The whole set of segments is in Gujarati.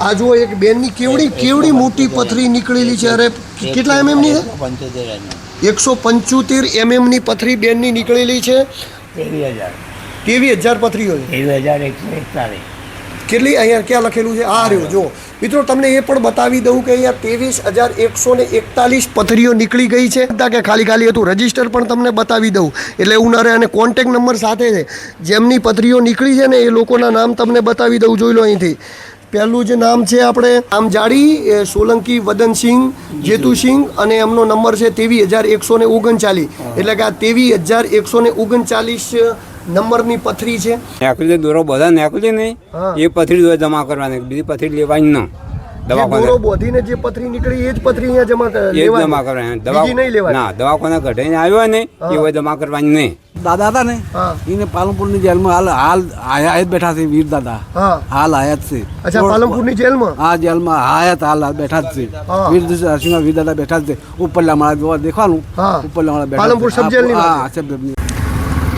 આ જુઓ એક બેનની કેવડી કેવડી મોટી પથરી નીકળેલી છે. અરે કેટલા એમએમની છે? એકસો પંચોતેર એમએમની પથરી બેનની નીકળેલી છે. ત્રેવીસ હજાર. કેવી હજાર પથરીઓ કેટલી અહીંયા ક્યાં લખેલું છે? આ રહ્યું જો મિત્રો તમને એ પણ બતાવી દઉં કે અહીંયા ત્રેવીસ હજાર એકસો ને એકતાલીસ પથરીઓ નીકળી ગઈ છે. કે ખાલી ખાલી હતું. રજિસ્ટર પણ તમને બતાવી દઉં. એટલે એવું ન રહે અને કોન્ટેક નંબર સાથે છે. જેમની પથરીઓ નીકળી છે ને એ લોકોના નામ તમને બતાવી દઉં. જોઈ લો અહીંથી. પહેલું જે નામ છે આપણે આમ જાડી સોલંકી વદનસિંહ જેતુસિંહ અને એમનો નંબર છે તેવી હજાર એકસો ને ઓગણચાલીસ. એટલે કે આ તેવી હજાર એકસો ને ઓગણચાલીસ નંબરની પથરી છે. નેકલી દોરો બધા નેકલી નહીં એ પથરી જમા કરવાની બીજી પથરી લેવાની ન. દવાખાને બોધીને જે પથરી નીકળી એ જ પથરી અહીંયા જમા એ જ જમા કરવાની. બીજી નહીં લેવાની. ના દવાખાને ઘટીને આવ્યો ને એ જમા કરવાની નહીં. દાદા હતા ને એને પાલનપુરની જેલમાં હાલ હાલ આયા જ બેઠા છે વીર દાદા. હાલ આયા જ છે. અચ્છા પાલનપુરની જેલમાં? હા જેલમાં આયા હાલ બેઠા જ છે. વીર વીર દાદા બેઠા જ છે. ઉપરલા માળા જોવા દેખવાનું? હા. ઉપરલા માળા બેઠા પાલનપુર સબ વાત હા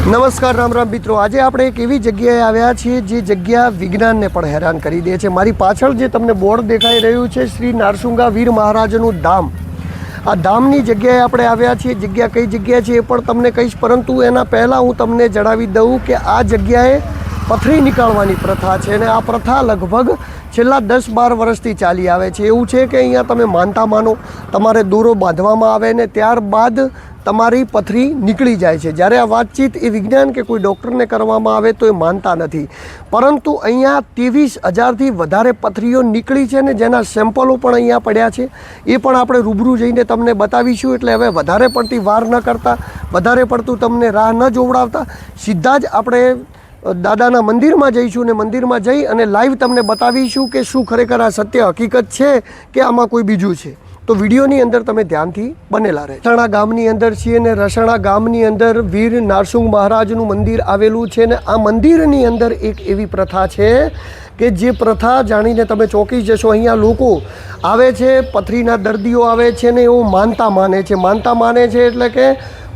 નમસ્કાર, રામ રામ મિત્રો. આજે આપણે એક એવી જગ્યાએ આવ્યા છીએ જે જગ્યા વિજ્ઞાનને પણ હેરાન કરી દે છે. મારી પાછળ જે તમને બોર્ડ દેખાઈ રહ્યું છે, શ્રી નારસુંગા વીર મહારાજનું ધામ. આ ધામની જગ્યાએ આપણે આવ્યા છીએ. જગ્યા કઈ જગ્યા છે એ પણ તમને કહીશ, પરંતુ એના પહેલાં હું તમને જણાવી દઉં કે આ જગ્યાએ પથરી નીકાળવાની પ્રથા છે અને આ પ્રથા લગભગ છેલ્લા દસ બાર વર્ષથી ચાલી આવે છે. એવું છે કે અહીંયા તમે માનતા માનો, તમારે દોરો બાંધવામાં આવે ને ત્યારબાદ તમારી પથરી નીકળી જાય છે. જ્યારે આ વાતચીત એ વિજ્ઞાન કે કોઈ ડૉક્ટરને કરવામાં આવે તો એ માનતા નથી. પરંતુ અહીંયા ત્રેવીસ હજારથી વધારે પથરીઓ નીકળી છે ને જેના સેમ્પલો પણ અહીંયા પડ્યા છે. એ પણ આપણે રૂબરૂ જઈને તમને બતાવીશું. એટલે હવે વધારે પડતી વાર ન કરતા, વધારે પડતું તમને રાહ ન જોવડાવતા. સીધા જ આપણે દાદાના મંદિરમાં જઈશું ને મંદિરમાં જઈ અને લાઈવ તમને બતાવીશું કે શું ખરેખર આ સત્ય હકીકત છે કે આમાં કોઈ બીજું છે. તો વિડીયોની અંદર તમે ધ્યાનથી બનેલા રહે રસણા ગામની અંદર છીએ ને રસણા ગામની અંદર વીર નારસુંગ મહારાજનું મંદિર આવેલું છે ને આ મંદિરની અંદર એક એવી પ્રથા છે કે જે પ્રથા જાણીને તમે ચોંકી જશો. અહીંયા લોકો આવે છે, પથરીના દર્દીઓ આવે છે ને એવું માનતા માને છે. માનતા માને છે એટલે કે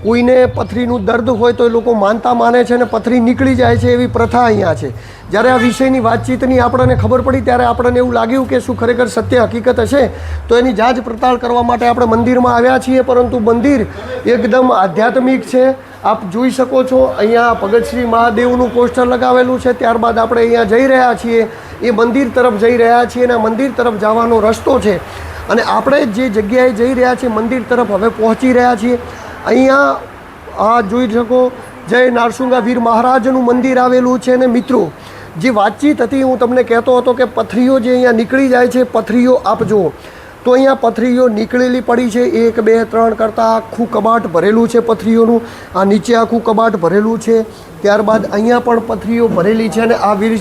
કોઈને પથરીનું દર્દ હોય તો એ લોકો માનતા માને છે અને પથરી નીકળી જાય છે એવી પ્રથા અહીંયા છે. જ્યારે આ વિષયની વાતચીતની આપણને ખબર પડી ત્યારે આપણને એવું લાગ્યું કે શું ખરેખર સત્ય હકીકત હશે, તો એની જાંચ પડતાળ કરવા માટે આપણે મંદિરમાં આવ્યા છીએ, પરંતુ મંદિર એકદમ આધ્યાત્મિક છે. આપ જોઈ શકો છો, અહીંયા ભગતશ્રી મહાદેવનું પોસ્ટર લગાવેલું છે. ત્યારબાદ આપણે અહીંયા જઈ રહ્યા છીએ. એ મંદિર તરફ જઈ રહ્યા છીએ અને મંદિર તરફ જવાનો રસ્તો છે. અને આપણે જે જગ્યાએ જઈ રહ્યા છીએ, મંદિર તરફ હવે પહોંચી રહ્યા છીએ. અહીંયા આ જોઈ શકો, જય નારસુંગા વીર મહારાજનું મંદિર આવેલું છે ને મિત્રો, જે વાતચીત હતી, હું તમને કહેતો હતો કે પથરીઓ જે અહીંયા નીકળી જાય છે, પથરીઓ આપ જુઓ. તો અહીંયા પથરીઓ નીકળેલી પડી છે, એક, બે, ત્રણ કરતાં આખું કબાટ ભરેલું છે પથરીઓનું. આ નીચે આખું કબાટ ભરેલું છે. ત્યારબાદ અહીંયા પણ પથરીઓ ભરેલી છે અને આ વીર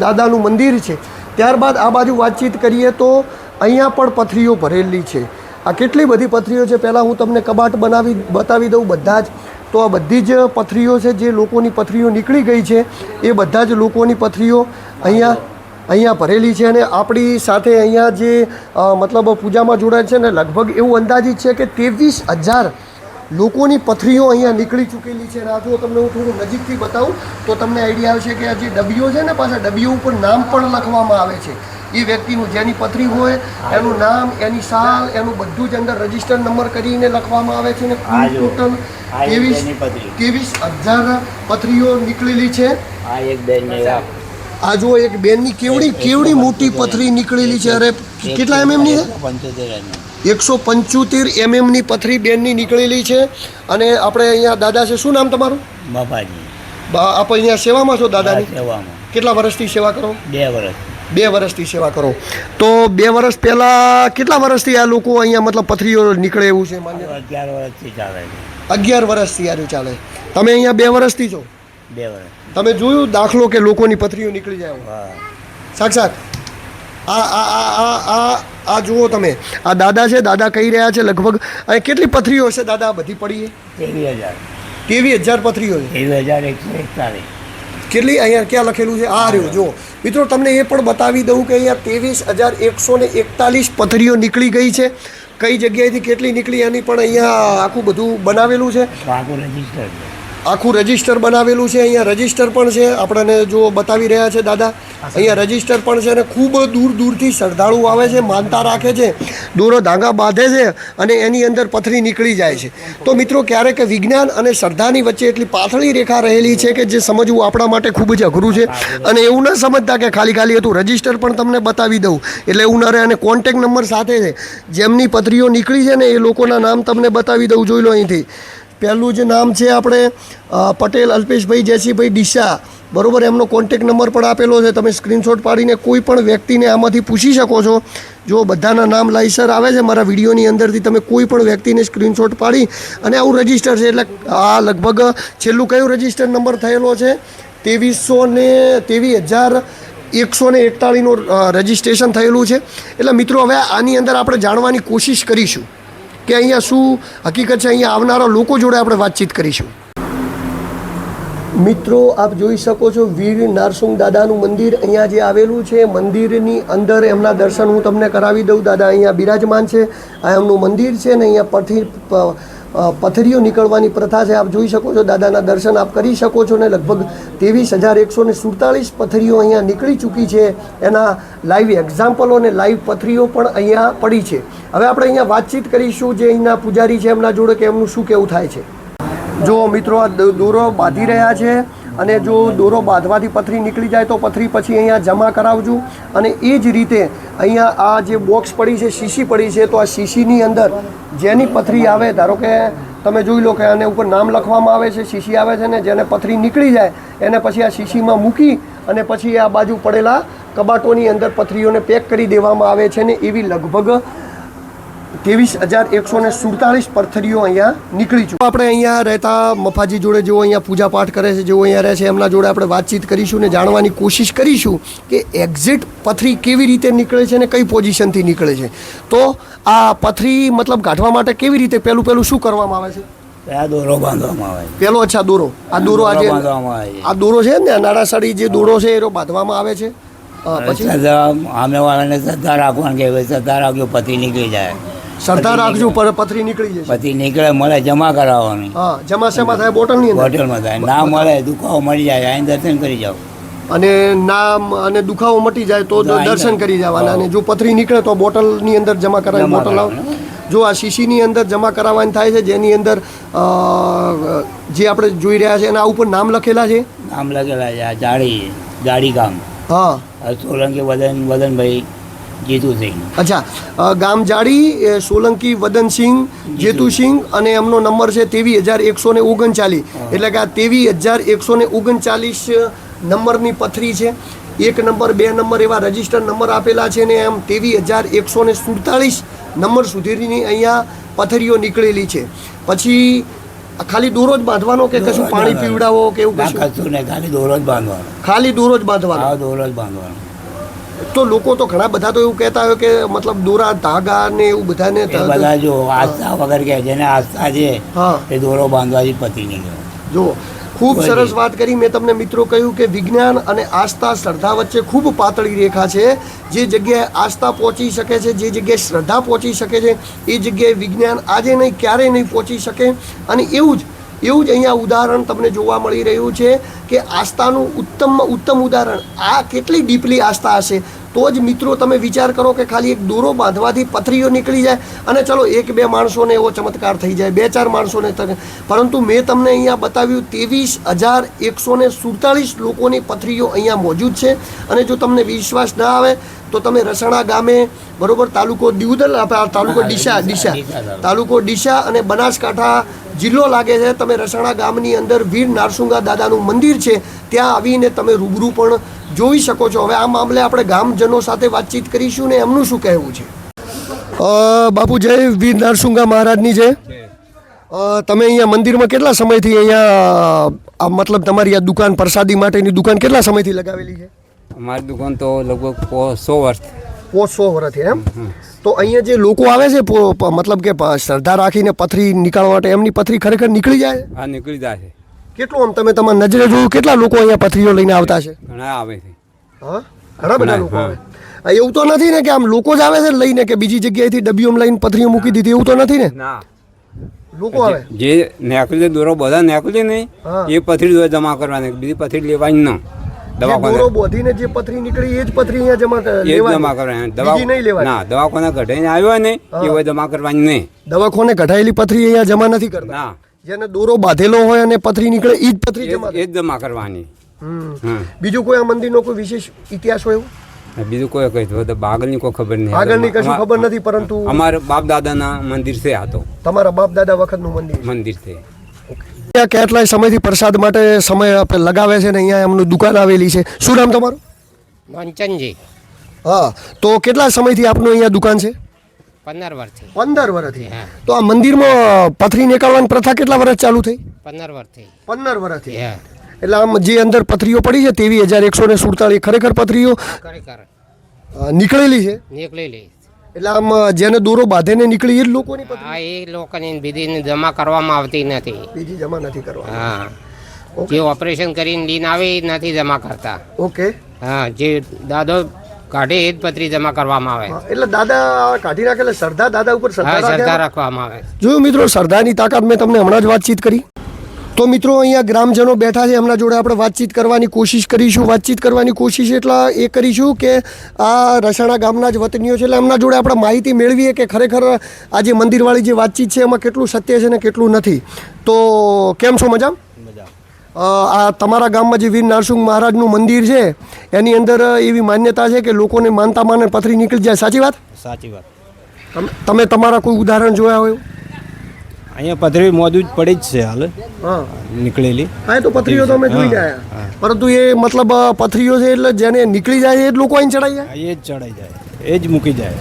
દાદાનું મંદિર છે. ત્યારબાદ આ બાજુ વાતચીત કરીએ તો અહીંયા પણ પથરીઓ ભરેલી છે. આ કેટલી બધી પથરીઓ છે? પહેલાં હું તમને કબાટ બનાવી, બતાવી દઉં બધા જ. તો આ બધી જ પથરીઓ છે, જે લોકોની પથરીઓ નીકળી ગઈ છે, એ બધા જ લોકોની પથરીઓ અહીંયા અહીંયા ભરેલી છે અને આપણી સાથે અહીંયા જે મતલબ પૂજામાં જોડાય છે ને લગભગ એવું અંદાજિત છે કે ત્રેવીસ હજાર લોકોની પથરીઓ અહીંયા નીકળી ચૂકેલી છે. આ જો તમને હું થોડું નજીકથી બતાવું, તો તમને આઈડિયા આવશે કે આ જે ડબીઓ છે ને પાછા ડબીઓ ઉપર નામ પણ લખવામાં આવે છે. એ વ્યક્તિનું જેની પથરી હોય એનું નામ એની સાલ એનું બધું જ અંદર રજિસ્ટર નંબર કરીને લખવામાં આવે છે ને ટોટલ ત્રેવીસ ત્રેવીસ હજાર પથરીઓ નીકળેલી છે. આ એક બેન ને આ જો એક બેનની કેવડી કેવડી મોટી પથરી નીકળેલી છે અરે કેટલા એમએમની છે? પંચોતેર એમ એકસો પંચોતેર એમએમની પથરી બેનની નીકળેલી છે. અને આપણે અહીંયા દાદા છે શું નામ તમારું? બાપાજી. આપ અહીંયા સેવામાં છો દાદાની? સેવામાં. કેટલા વર્ષથી સેવા કરો? બે વર્ષ બે વર્ષથી સેવા કરો. તો બે વર્ષ પહેલાં કેટલા વર્ષથી આ લોકો અહીંયા મતલબ પથરીઓ નીકળે એવું છે માન્ય? અગિયાર વર્ષથી ચાલે અગિયાર વર્ષથી આર્યું ચાલે. તમે અહીંયા બે વર્ષથી છો? બે વર્ષ. તમે જોયું દાખલો કે લોકોની પથરીઓ નીકળી જાય સાક્ષાત આ આ આ આ આ જુઓ તમે. આ દાદા છે દાદા કહી રહ્યા છે લગભગ. અહીં કેટલી પથરીઓ હશે દાદા? બધી પડી તેવી હજાર. કેવી હજાર પથરીઓ છે? તેવી હજાર એકસો એકતાલીસ. કેટલી? અહીંયા ક્યાં લખેલું છે? આ રહ્યું જો મિત્રો, તમને એ પણ બતાવી દઉં કે અહીંયા ત્રેવીસ હજાર એકસો ને એકતાલીસ પથરીઓ નીકળી ગઈ છે. કઈ જગ્યાએથી કેટલી નીકળી એની પણ અહીંયા આખું બધું બનાવેલું છે. આખું રજિસ્ટર બનાવેલું છે, અહીંયા રજિસ્ટર પણ છે. આપણને જો બતાવી રહ્યા છે દાદા, અહીંયા રજિસ્ટર પણ છે અને ખૂબ દૂર દૂરથી શ્રદ્ધાળુ આવે છે, માનતા રાખે છે, દોરો ધાંગા બાંધે છે અને એની અંદર પથરી નીકળી જાય છે. તો મિત્રો, ક્યારેક વિજ્ઞાન અને શ્રદ્ધાની વચ્ચે એટલી પાતળી રેખા રહેલી છે કે જે સમજવું આપણા માટે ખૂબ જ અઘરું છે. અને એવું ન સમજતા કે ખાલી ખાલી હતું રજિસ્ટર પણ તમને બતાવી દઉં. એટલે એવું ન રહે અને કોન્ટેક નંબર સાથે છે. જેમની પથરીઓ નીકળી છે ને એ લોકોના નામ તમને બતાવી દઉં, જોઈ લો અહીંથી. પહેલું જે નામ છે આપણે પટેલ અલ્પેશભાઈ જયસિંહભાઈ ડીસા. બરોબર, એમનો કોન્ટેક નંબર પણ આપેલો છે. તમે સ્ક્રીનશોટ પાડીને કોઈ પણ વ્યક્તિને આમાંથી પૂછી શકો છો. જો બધાના નામ લાઇસર આવે છે મારા વિડીયોની અંદરથી, તમે કોઈ પણ વ્યક્તિને સ્ક્રીનશોટ પાડી અને આવું રજિસ્ટર છે. એટલે આ લગભગ છેલ્લું કયું રજિસ્ટર નંબર થયેલો છે? ત્રેવીસો ને ત્રેવીસ હજાર એકસો ને એકતાળીનું રજિસ્ટ્રેશન થયેલું છે. એટલે મિત્રો, હવે આની અંદર આપણે જાણવાની કોશિશ કરીશું. કે અહીંયા શું હકીકત છે? અહીંયા આવનારા લોકો જોડે આપણે વાતચીત કરીશું. મિત્રો, આપ જોઈ શકો છો વીર નારસુંગ દાદાનું મંદિર અહીંયા જે આવેલું છે, મંદિરની અંદર એમના દર્શન હું તમને કરાવી દઉં. દાદા અહીંયા બિરાજમાન છે. આ એમનું મંદિર છે ને અહીંયા પરથી પથરીઓ નીકળવાની પ્રથા છે. આપ જોઈ શકો છો, દાદાના દર્શન આપ કરી શકો છો ને લગભગ ત્રેવીસ હજાર એકસો ને સુડતાલીસ પથરીઓ અહીંયા નીકળી ચૂકી છે. એના લાઈવ એક્ઝામ્પલો અને લાઈવ પથરીઓ પણ અહીંયા પડી છે. હવે આપણે અહીંયા વાતચીત કરીશું જે અહીંના પૂજારી છે એમના જોડે કે એમનું શું કેવું થાય છે. જો મિત્રો આ દોરો બાંધી રહ્યા છે અને જો દોરો બાંધવાથી પથરી નીકળી જાય તો પથરી પછી અહીંયા જમા કરાવજો. અને એ જ રીતે અહીંયા આ જે બોક્સ પડી છે, શીશી પડી છે, તો આ શીશીની અંદર જેની પથરી આવે, ધારો કે તમે જોઈ લો કે આને ઉપર નામ લખવામાં આવે છે, શીશી આવે છે ને જેને પથરી નીકળી જાય, એને પછી આ શીશીમાં મૂકી અને પછી આ બાજુ પડેલા કબાટોની અંદર પથરીઓને પેક કરી દેવામાં આવે છે ને એવી લગભગ ત્રેવીસ હજાર એકસો ને સુડતાલીસ પથરીઓ અહીંયા નીકળી ચૂકી આપણે અહીંયા રહેતા મફાજી જોડે જેઓ અહીંયા પૂજા પાઠ કરે છે જેઓ અહીંયા રહે છે એમના જોડે આપણે વાતચીત કરીશું ને જાણવાની કોશિશ કરીશું કે એક્ઝિટ પથરી કેવી રીતે નીકળે છે ને કઈ પોઝિશનથી નીકળે છે. તો આ પથરી મતલબ કાઢવા માટે કેવી રીતે પહેલું પહેલું શું કરવામાં આવે છે? આ દોરો બાંધવામાં આવે પેલો અચ્છા દોરો. આ દોરો આજે બાંધવામાં આવે છે. આ દોરો છે ને નાડાસાડી જે દોરો છે એનો બાંધવામાં આવે છે? પછી? શ્રદ્ધા સામેવાળાને શ્રદ્ધા રાખવાનું કે ભાઈ શ્રદ્ધા રાખ્યો પતિ નીકળી જાય. સરદાર રાખજો પર પથરી નીકળી જશે. પથરી નીકળે મળે જમા કરાવવાની. હા જમા શેમાં થાય? બોટલની હોટલમાં થાય. ના મળે દુખાવો મળી જાય અહીં દર્શન કરી જાઓ. અને નામ અને દુખાવો મટી જાય તો દર્શન કરી જવાના. અને જો પથરી નીકળે તો બોટલની અંદર જમા કરાવી બોટલ આવ જો આ શીશીની અંદર જમા કરાવવાની થાય છે જેની અંદર જે આપણે જોઈ રહ્યા છે એના ઉપર નામ લખેલા છે? નામ લખેલા છે આ જાડી જાડી ગામ હા સોલંકી વદન વદનભાઈ જીતુસિંહ અચ્છા ગામ જાડી સોલંકી વદનસિંહ જેતુસિંહ અને એમનો નંબર છે ત્રેવીસ હજાર એકસો ને ઓગણચાલીસ. એટલે કે આ ત્રેવીસ હજાર એકસો ને ઓગણચાલીસ નંબરની પથરી છે. એક નંબર બે નંબર એવા રજિસ્ટર નંબર આપેલા છે ને એમ ત્રેવીસ હજાર એકસો ને સુડતાલીસ નંબર સુધીની અહીંયા પથરીઓ નીકળેલી છે. પછી ખાલી દોરો જ બાંધવાનો કે કશું પાણી પીવડાવો કે એવું કશું? ખાલી દોરો જ બાંધવાનો. ખાલી દોરો જ બાંધવાનો. દોરો જ બાંધવાનો. તો લોકો તો ઘણા બધા તો એવું કહેતા હોય કે મતલબ દોરા ધાગા ને એવું બધાને બધા જો આસ્થા વગર કે જેને આસ્થા છે એ દોરો બાંધવાથી પતિ નહીં જો ખૂબ સરસ વાત કરી. મેં તમને મિત્રો કહ્યું કે વિજ્ઞાન અને આસ્થા શ્રદ્ધા વચ્ચે ખૂબ પાતળી રેખા છે. જે જગ્યાએ આસ્થા પહોંચી શકે છે જે જગ્યાએ શ્રદ્ધા પહોંચી શકે છે એ જગ્યાએ વિજ્ઞાન આજે નહીં ક્યારેય નહીં પહોંચી શકે. અને એવું જ એવું જ અહીંયા ઉદાહરણ તમને જોવા મળી રહ્યું છે કે આસ્થાનું ઉત્તમમાં ઉત્તમ ઉદાહરણ. આ કેટલી ડીપલી આસ્થા હશે? તો જ મિત્રો તમે વિચાર કરો કે ખાલી એક દોરો બાંધવાથી પથરીઓ નીકળી જાય અને ચલો એક બે માણસોને એવો ચમત્કાર થઈ જાય બે ચાર માણસોને પરંતુ મેં તમને અહીંયા બતાવ્યું ત્રેવીસ હજાર એકસો ને સુડતાલીસ લોકોની પથરીઓ અહીંયા મોજૂદ છે. અને જો તમને વિશ્વાસ ના આવે તો તમે રસણા ગામે બરોબર તાલુકો દિવદલ તાલુકો ડીસા ડીસા તાલુકો ડીસા અને બનાસકાંઠા જિલ્લો લાગે છે. તમે રસાણા ગામની અંદર વીર નારસુંગા દાદાનું મંદિર છે. ત્યાં આવીને તમે રૂબરૂ પણ જોઈ શકો છો. હવે આ મામલે આપણે ગામજનો સાથે વાતચીત કરીશું ને એમનું શું કહેવું છે? બાપુ જય વીર નારસુંગા મહારાજની જય. તમે અહીંયા મંદિરમાં કેટલા સમયથી અહીંયા મતલબ તમારી આ દુકાન પ્રસાદી માટેની દુકાન કેટલા સમયથી લગાવેલી છે? અમારી દુકાન તો લગભગ સો વર્ષ. સો વર્ષથી એમ? તો અહીંયા જે લોકો આવે છે મતલબ કે શ્રદ્ધા રાખીને પથરી નીકળવા માટે એમની પથરી ખરેખર નીકળી જાય? હા નીકળી જાય છે. કેટલું આમ તમે તમારી નજરે જોયું કેટલા લોકો અહીંયા પથરીઓ લઈને આવતા છે? ઘણા આવે છે. હા? ઘણા બધા લોકો આવે? એવું તો નથી ને કે આમ લોકો જ આવે છે લઈને કે બીજી જગ્યાએથી ડબ્બીઓમાં લઈને પથરીઓ મૂકી દીધી એવું તો નથી ને? ના. લોકો આવે? જે નેકલી દોરો બધા નેકલી નહીં. એ પથરી જમા કરવાની બીજી પથરી લેવાની ન. દવાખાને. બોધીને જે પથરી નીકળી એ જ પથરી અહીંયા જમા લેવાની. કરવાની. બીજી નહીં લેવાની. ના દવાખાને કઢાઈને આવ્યો ને હા. જમા કરવાની નહીં. દવાખોને કઢાયેલી પથરી અહીંયા જમા નથી કરતા. ના. જેને દોરો બાંધેલો હોય અને પથરી નીકળે એ જ પથરી જમા એ જ જમા કરવાની. હમ. હમ. બીજું કોઈ આ મંદિરનો કોઈ વિશેષ ઇતિહાસ હોય એવું? બીજું કોઈ કઈ તો આગળની કોઈ ખબર નહીં. આગળની કશું ખબર નથી પરંતુ અમારા બાપ દાદાના મંદિર છે આ તો. તમારા બાપ દાદા વખતનું મંદિર મંદિર છે. અહીંયા કેટલાય સમયથી પ્રસાદ માટે સમય આપણે લગાવે છે ને અહીંયા એમનું દુકાન આવેલી છે. શું નામ તમારું? મંચનજી હા તો કેટલા સમયથી આપનું અહીંયા દુકાન છે? પંદર વર્ષથી. પંદર વર્ષથી. તો આ મંદિરમાં પથરી નીકળવાની પ્રથા કેટલા વર્ષ ચાલુ થઈ? પંદર વર્ષથી. પંદર વર્ષથી. એટલે આમ જે અંદર પથરીઓ પડી છે તેવી હજાર એકસો ને સુડતાલીસ ખરેખર પથરીઓ નીકળેલી છે? નીકળેલી. એટલે આમ જેને દોરો બાંધીને નીકળી એ જ લોકોની હા એ લોકોની બીજી જમા કરવામાં આવતી નથી. બીજી જમા નથી કરવા હા. જે ઓપરેશન કરીને લીન આવે એ નથી જમા કરતા. ઓકે. હા જે દાદો કાઢે એ જ પત્રી જમા કરવામાં આવે. એટલે દાદા કાઢી નાખે એટલે સરદાર દાદા ઉપર સરદાર રાખવામાં આવે. જોયું મિત્રો સરદારની તાકાત મેં તમને હમણાં જ વાતચીત કરી. તો મિત્રો અહીંયા ગ્રામજનો બેઠા છે એમના જોડે આપણે વાતચીત કરવાની કોશિશ કરીશું. વાતચીત કરવાની કોશિશ એટલા એ કરીશું કે આ રસાણા ગામના જ વતનીઓ છે એટલે એમના જોડે આપણે માહિતી મેળવીએ કે ખરેખર આ જે મંદિરવાળી જે વાતચીત છે એમાં કેટલું સત્ય છે ને કેટલું નથી. તો કેમ છો? મજા આ તમારા ગામમાં જે વીર નારસિંહ મહારાજનું મંદિર છે એની અંદર એવી માન્યતા છે કે લોકોને માનતા માને પથરી નીકળી જાય. સાચી વાત? સાચી વાત. તમે- તમે તમારા કોઈ ઉદાહરણ જોયા હોય? અહીંયા પથરી મોજૂદ પડી જ છે હાલ. હા. નીકળેલી. હા એ તો પથરીઓ તો અમે જોઈ ગયા. પરંતુ એ મતલબ પથરીઓ છે એટલે જેને નીકળી જાય એ જ લોકો અહીં ચડાઈ જાય? એ જ ચડાઈ જાય. એ જ મૂકી જાય.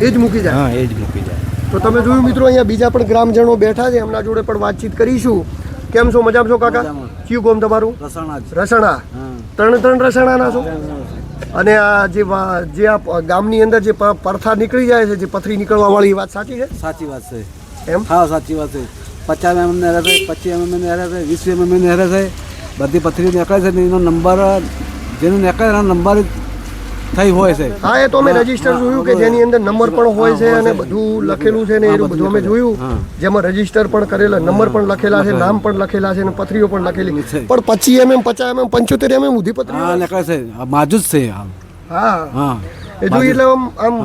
એ જ મૂકી જાય? હા એ જ મૂકી જાય. તો તમે જોયું મિત્રો અહીંયા બીજા પણ ગ્રામજનો બેઠા છે. એમના જોડે પણ વાતચીત કરીશું. કેમ છો? મજામાં છો કાકા? કયું ગામ તમારું? રસણા ત્રણ ત્રણ રસણાના છો? અને આ જે જે આ ગામની અંદર જે પ- પરથા નીકળી જાય છે જે પથરી નીકળવા વાળી વાત સાચી છે? સાચી વાત છે. એમ? હા સાચી વાત છે. પચાસ એમ ને હરે છે પચીસ એમ ને હરે છે વીસ એમ ને હરે છે. બધી પથરી નીકળે છે ને એનો નંબર જેનો નીકળે એનો નંબર થઈ હોય છે. હા એ તો અમે રજિસ્ટર જોયું કે જેની અંદર નંબર પણ હોય છે અને બધું લખેલું છે ને એ બધું અમે જોયું. જેમાં રજિસ્ટર પણ કરેલા નંબર પણ લખેલા છે નામ પણ લખેલા છે અને પથરીઓ પણ લખેલી. છે. પણ પચીસ એમએમ પચાસ એમએમ પંચોતેર એમએમ ઉધી પથરી હા નીકળે છે. માજુ જ છે હા. હા. એ જોઈએ એટલે આમ આમ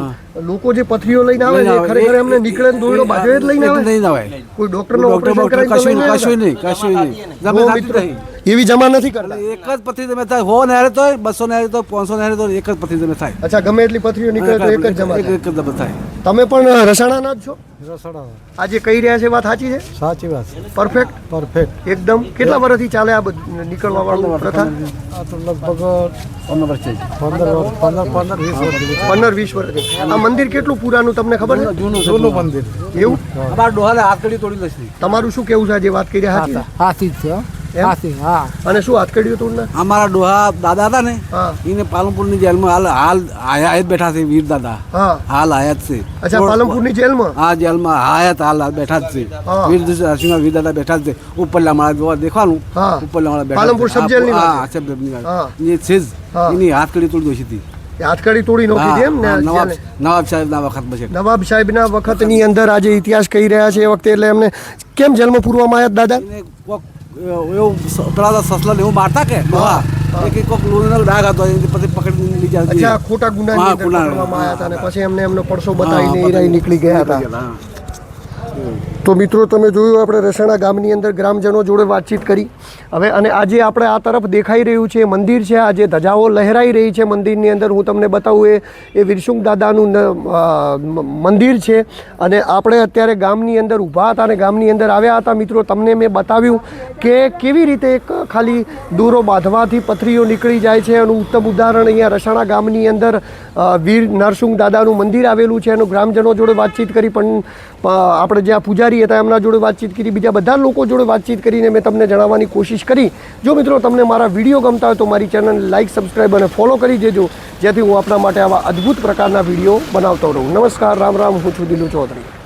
લોકો જે પથરીઓ લઈને આવે છે ખરેખર એમને નીકળે ને દોયડો બાજુ જ લઈને આવે. નહીં આવે. કોઈ ડોક્ટરનો ડોક્ટર ઓપરેશન કરાવીને કશું કશું નહીં કશું નહીં. એવી જમા નથી કરતા. એક જ પથરી તમે થાય. હો ને હારે તો બસો ને તો પાંચસો ને તો એક જ પથરી તમે થાય. અચ્છા ગમે એટલી પથરીઓ નીકળે તો એક જ જમા એક જ તમે થાય. તમે પણ રસાણાના જ છો? આજે કહી રહ્યા છે વાત સાચી છે? સાચી વાત પરફેક્ટ પરફેક્ટ એકદમ? કેટલા વર્ષથી ચાલે આ બધું નીકળવા વાળું પ્રથા? આ તો લગભગ પંદર વર્ષ છે પંદર વર્ષ પંદર પંદર વીસ વર્ષ. પંદર વીસ વર્ષથી આ મંદિર કેટલું પુરાનું તમને ખબર છે? જૂનું મંદિર. એવું? અમારા ડોહાને હાથકડી તોડી લઈશ. તમારું શું કેવું છે આજે વાત કરી રહ્યા છે હાથી જ છે? હાથી હા. અને શું હાથકડીઓ તોડના? અમારા ડોહા દાદા હતા ને એને પાલનપુરની જેલમાં હાલ હાલ આયા જ બેઠા છે વીર દાદા. હાલ આયા જ છે. અચ્છા પાલનપુરની જેલમાં? હા જેલમાં આયા હાલ બેઠા જ છે. વીર નરસિંહ વીર દાદા બેઠા જ છે. ઉપરલા માળા જોવા દેખવાનું હા. ઉપરલા માળા બેઠા પાલનપુર સબ વાત હા સબજેલની વાત. હા. એ છે જ. એની હાથ કાઢી તોડી દોશી હતી. હાથકડી તોડી નહોતી એમ ને? નવાબ સાહેબના વખત પછી. નવાબ સાહેબના વખતની અંદર આજે ઇતિહાસ કહી રહ્યા છે એ વખતે એટલે એમને કેમ જેલમાં પૂરવામાં આવ્યા દાદા? એવું પેલા સસલા ને એવું મારતા કે? ડોહા એક એક કોક લોહીનો ડાઘ હતો એ પછી પકડીને લઈ જાય અચ્છા ખોટા ગુનાની હા, ગુના. આવ્યા હતા અને પછી એમને એમનો પડસો બતાવીને એ નીકળી ગયા હતા. હા. તો મિત્રો, તમે જોયું આપણે રસાણા ગામની અંદર ગ્રામજનો જોડે વાતચીત કરી. હવે અને આજે આપણે આ તરફ દેખાઈ રહ્યું છે, મંદિર છે, આજે ધજાઓ લહેરાઈ રહી છે મંદિરની અંદર. હું તમને બતાવું, એ એ વિરસુંગ દાદાનું મંદિર છે. અને આપણે અત્યારે ગામની અંદર ઊભા હતા અને ગામની અંદર આવ્યા હતા. મિત્રો, તમને મેં બતાવ્યું કે કેવી રીતે એક ખાલી દૂરો બાંધવાથી પથરીઓ નીકળી જાય છે. એનું ઉત્તમ ઉદાહરણ અહીંયા રસાણા ગામની અંદર વીર નરસિંહ દાદાનું મંદિર આવેલું છે. એનું ગ્રામજનો જોડે વાતચીત કરી પણ આપણે જ્યાં પૂજારી હતા એમના જોડે વાતચીત કરી, બીજા બધા લોકો જોડે વાતચીત કરીને મેં તમને જણાવવાની કોશિશ કરી. જો મિત્રો તમને મારા વીડિયો ગમતા હોય તો મારી ચેનલને લાઇક સબસ્ક્રાઈબ અને ફોલો કરી દેજો, જેથી હું આપણા માટે આવા અદ્ભુત પ્રકારના વીડિયો બનાવતો રહું. નમસ્કાર, રામ રામ, હું છું દિલુ ચૌધરી.